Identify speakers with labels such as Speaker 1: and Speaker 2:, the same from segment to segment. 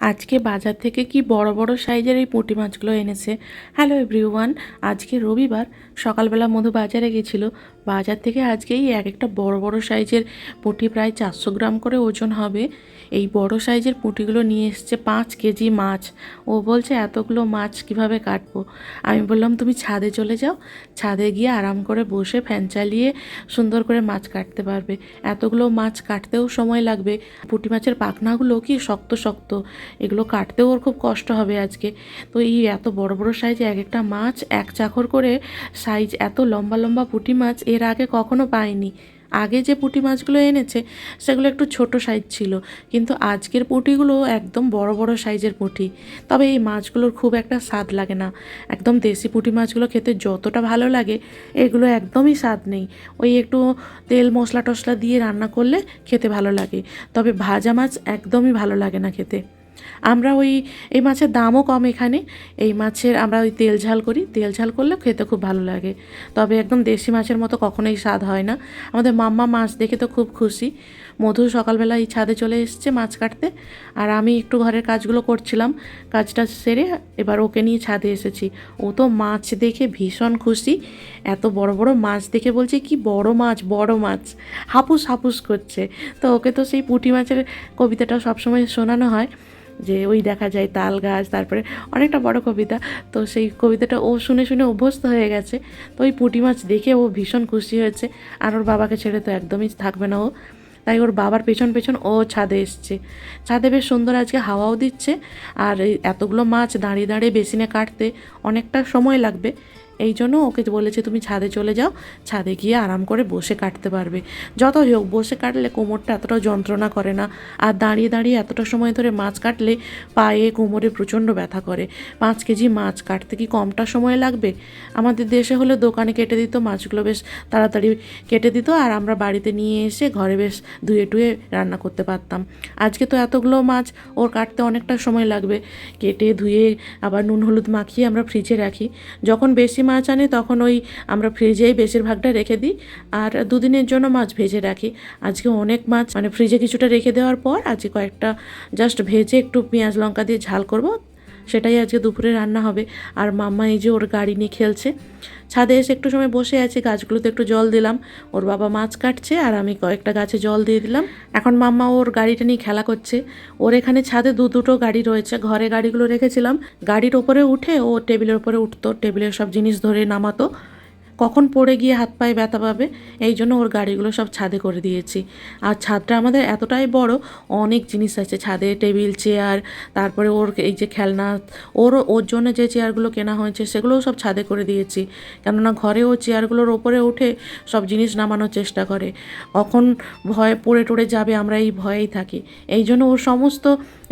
Speaker 1: আজকে বাজার থেকে কি বড় বড় সাইজের এই পুঁটি মাছগুলো এনেছে? হ্যালো এভরিওয়ান আজকে রবিবার, সকালবেলা মধু বাজারে গেছিল। বাজার থেকে আজকেই এক একটা বড় বড় সাইজের পুঁটি প্রায় চারশো গ্রাম করে ওজন হবে। এই বড় সাইজের পুঁটিগুলো নিয়ে এসছে পাঁচ কেজি মাছ। ও বলছে, এতগুলো মাছ কীভাবে কাটবো? আমি বললাম, তুমি ছাদে চলে যাও। ছাদে গিয়ে আরাম করে বসে ফ্যান চালিয়ে সুন্দর করে মাছ কাটতে পারবে। এতগুলো মাছ কাটতেও সময় লাগবে। পুঁটি মাছের পাখনাগুলো কি শক্ত শক্ত। এগুলো কাটতেও ওর খুব কষ্ট হবে আজকে। তো এই এত বড় বড় সাইজে এক একটা মাছ, এক চাকর করে সাইজ এত লম্বা লম্বা পুঁটি মাছ এর আগে কখনো পাইনি। আগে যে পুঁটি মাছগুলো এনেছে, সেগুলো একটু ছোট সাইজ ছিল, কিন্তু আজকের পুঁটিগুলো একদম বড় বড় সাইজের পুঁটি। তবে এই মাছগুলোর খুব একটা স্বাদ লাগে না। একদম দেশি পুঁটি মাছগুলো খেতে যতটা ভালো লাগে, এগুলো একদমই স্বাদ নেই। ওই একটু তেল মশলা টশলা দিয়ে রান্না করলে খেতে ভালো লাগে, তবে ভাজা মাছ একদমই ভালো লাগে না খেতে। আমরা ওই, এই মাছের দামও কম এখানে। এই মাছের আমরা ওই তেল ঝাল করি। তেল ঝাল করলে খেতে খুব ভালো লাগে। তবে একদম দেশি মাছের মতো কখনোই স্বাদ হয় না। আমাদের মাম্মা মাছ দেখে তো খুব খুশি। মধু সকালবেলা এই ছাদে চলে এসছে মাছ কাটতে। আর আমি একটু ঘরের কাজগুলো করছিলাম। কাজটা সেরে এবার ওকে নিয়ে ছাদে এসেছি। ও তো মাছ দেখে ভীষণ খুশি। এত বড় বড় মাছ দেখে বলছে, কি বড় মাছ বড় মাছ। হাপুস হাপুস করছে। তো ওকে তো সেই পুঁটি মাছের কবিতাটা সবসময় শোনানো হয়। যে ওই দেখা যায় তাল গাছ, তারপরে অনেকটা বড় কবিতা। তো সেই কবিতাটা ও শুনে শুনে অভ্যস্ত হয়ে গেছে। তো ওই পুঁটি মাছ দেখে ও ভীষণ খুশি হয়েছে। আর ওর বাবাকে ছেড়ে তো একদমই থাকবে না ও। তাই ওর বাবার পেছন পেছন ও ছাদে এসছে। ছাদে বেশ সুন্দর আজকে হাওয়াও দিচ্ছে। আর এতগুলো মাছ দাঁড়িয়ে দাঁড়িয়ে বেসিনে কাটতে অনেকটা সময় লাগবে। এই জন্য ওকে বলেছে, তুমি ছাদে চলে যাও। ছাদে গিয়ে আরাম করে বসে কাটতে পারবে। যতই হোক, বসে কাটলে কোমরটা এতটা যন্ত্রণা করে না। আর দাঁড়িয়ে দাঁড়িয়ে এতটা সময় ধরে মাছ কাটলে পায়ে, কোমরে প্রচণ্ড ব্যথা করে। পাঁচ কেজি মাছ কাটতে কি কমটা সময় লাগবে? আমাদের দেশে হলে দোকানে কেটে দিত মাছগুলো, বেশ তাড়াতাড়ি কেটে দিত। আর আমরা বাড়িতে নিয়ে এসে ঘরে বেশ ধুয়ে টুয়ে রান্না করতে পারতাম। আজকে তো এতগুলো মাছ, ওর কাটতে অনেকটা সময় লাগবে। কেটে ধুয়ে আবার নুন, হলুদ মাখিয়ে আমরা ফ্রিজে রাখি। যখন বেশি মাছ আনি, তখন ওই আমরা ফ্রিজেই বেশিরভাগটা রেখে দিই। আর দুদিনের জন্য মাছ ভেজে রাখি। আজকে অনেক মাছ মানে ফ্রিজে কিছুটা রেখে দেওয়ার পর আজকে কয়েকটা জাস্ট ভেজে একটু পেঁয়াজ লঙ্কা দিয়ে ঝাল করব। সেটাই আজকে দুপুরে রান্না হবে। আর মাম্মা এই যে ওর গাড়ি নিয়ে খেলছে। ছাদে এসে একটু সময় বসে আছে, গাছগুলোতে একটু জল দিলাম। ওর বাবা মাছ কাটছে আর আমি কয়েকটা গাছে জল দিয়ে দিলাম। এখন মাম্মা ওর গাড়িটা নিয়ে খেলা করছে। ওর এখানে ছাদে দু দুটো গাড়ি রয়েছে। ঘরে গাড়িগুলো রেখেছিলাম। গাড়ির ওপরে উঠে ও টেবিলের ওপরে উঠতো। টেবিলের সব জিনিস ধরে নামাতো। কখন পড়ে গিয়ে হাত পায়ে ব্যথা পাবে? এই জন্য ওর গাড়িগুলো সব ছাদে করে দিয়েছি। আর ছাদটা আমাদের এতটাই বড়, অনেক জিনিস আছে। ছাদে টেবিল, চেয়ার, তারপরে ওর এই যে খেলনা, ওর ওর জন্য যে চেয়ারগুলো কেনা হয়েছে সেগুলোও সব ছাদে করে দিয়েছি। কেননা ঘরে ও চেয়ারগুলোর ওপরে উঠে সব জিনিস নামানোর চেষ্টা করে। কখন ভয়ে পড়ে টড়ে যাবে আমরা এই ভয়েই থাকি। এই জন্য ওর সমস্ত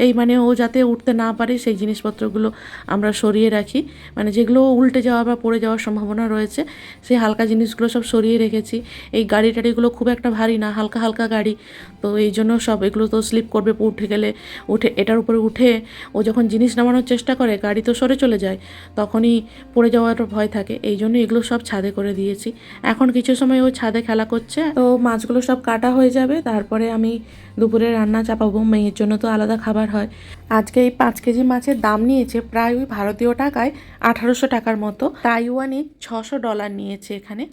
Speaker 1: এই মানে ও যাতে উঠতে না পারে সেই জিনিসপত্রগুলো আমরা সরিয়ে রাখি। মানে যেগুলো উল্টে যাওয়া বা পড়ে যাওয়ার সম্ভাবনা রয়েছে সেই হালকা জিনিসগুলো সব সরিয়ে রেখেছি। এই গাড়ি টাড়িগুলো খুব একটা ভারী না, হালকা হালকা গাড়ি। তো এই জন্য সব এগুলো তো স্লিপ করবে উঠে গেলে, উঠে এটার উপরে উঠে ও যখন জিনিস নামানোর চেষ্টা করে, গাড়ি তো সরে চলে যায়, তখনই পড়ে যাওয়ার ভয় থাকে। এই জন্য এগুলো সব ছাদে করে দিয়েছি। এখন কিছু সময় ও ছাদে খেলা করছে। তো মাছগুলো সব কাটা হয়ে যাবে, তারপরে আমি দুপুরে রান্না চাপাবো, মেয়ের জন্য তো আলাদা খাবার হয়। আজকে এই পাঁচ কেজি মাছের দাম নিয়েছে প্রায় ওই ভারতীয় টাকায় আঠারোশো টাকার মতো। তাইওয়ানে ছশো ডলার নিয়েছে এখানে।